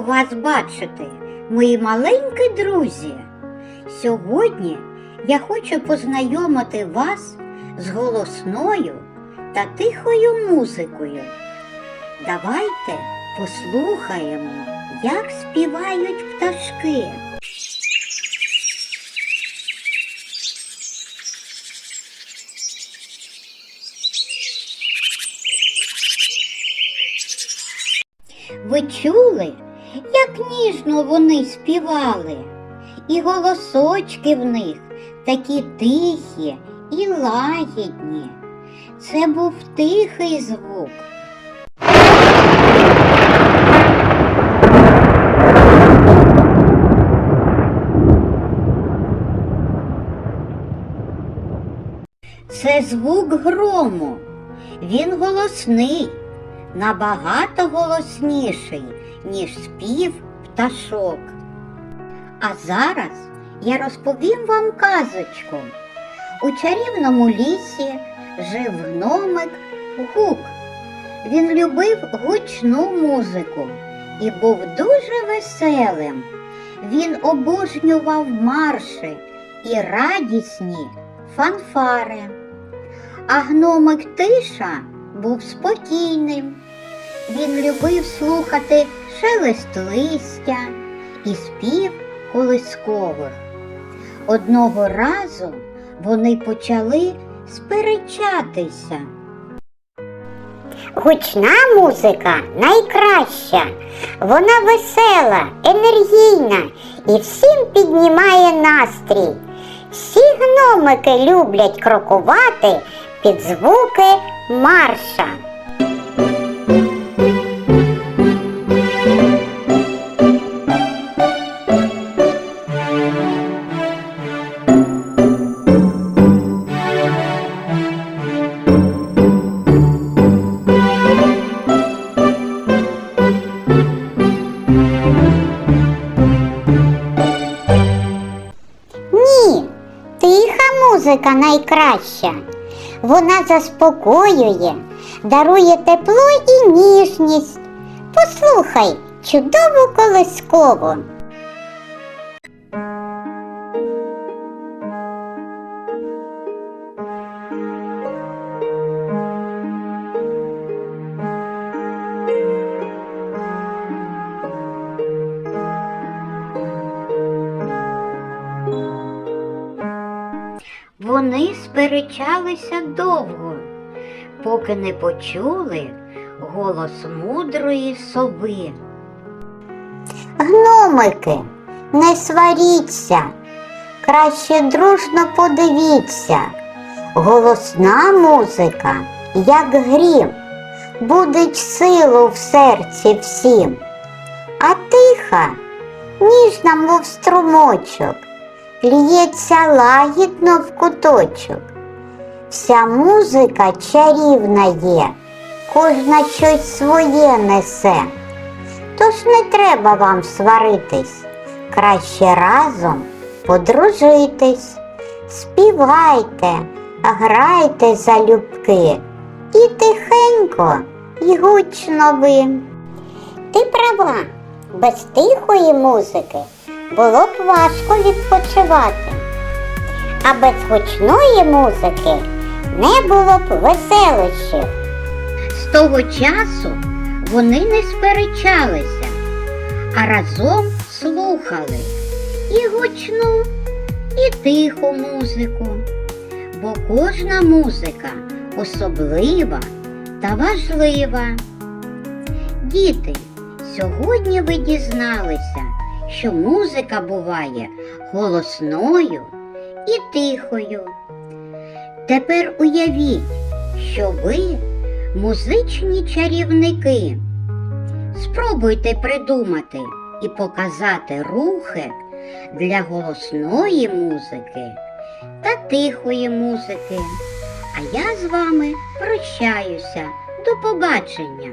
вас бачити, мої маленькі друзі. Сьогодні я хочу познайомити вас з голосною та тихою музикою. Давайте послухаємо, як співають пташки. Ви чули, як ніжно вони співали, і голосочки в них такі тихі і лагідні. Це був тихий звук. Це звук грому. Він голосний, набагато голосніший, ніж спів пташок. А зараз я розповім вам казочку. У чарівному лісі жив гномик Гук. Він любив гучну музику і був дуже веселим. Він обожнював марши і радісні фанфари. А гномик Тиша був спокійним. Він любив слухати шелест листя і спів колискових. Одного разу вони почали сперечатися. Гучна музика найкраща. Вона весела, енергійна і всім піднімає настрій. Всі гномики люблять крокувати під звуки марша. Ні, тиха музика найкраща. Вона заспокоює, дарує тепло і ніжність. Послухай чудову колискову. Вони сперечалися довго, поки не почули голос мудрої сови. Гномики, не сваріться, краще дружно подивіться. Голосна музика, як грім, будить силу в серці всім. А тиха, ніжна, мов струмочок, лється лагідно в куточок. Вся музика чарівна є, кожна щось своє несе. Тож не треба вам сваритись, краще разом подружитись, співайте, грайте залюбки і тихенько, і гучно ви. Ти права, без тихої музики було б важко відпочивати, а без гучної музики не було б веселищів. З того часу вони не сперечалися, а разом слухали і гучну, і тиху музику, бо кожна музика особлива та важлива. Діти, сьогодні ви дізналися, що музика буває голосною і тихою. Тепер уявіть, що ви музичні чарівники. Спробуйте придумати і показати рухи для голосної музики та тихої музики. А я з вами прощаюся. До побачення!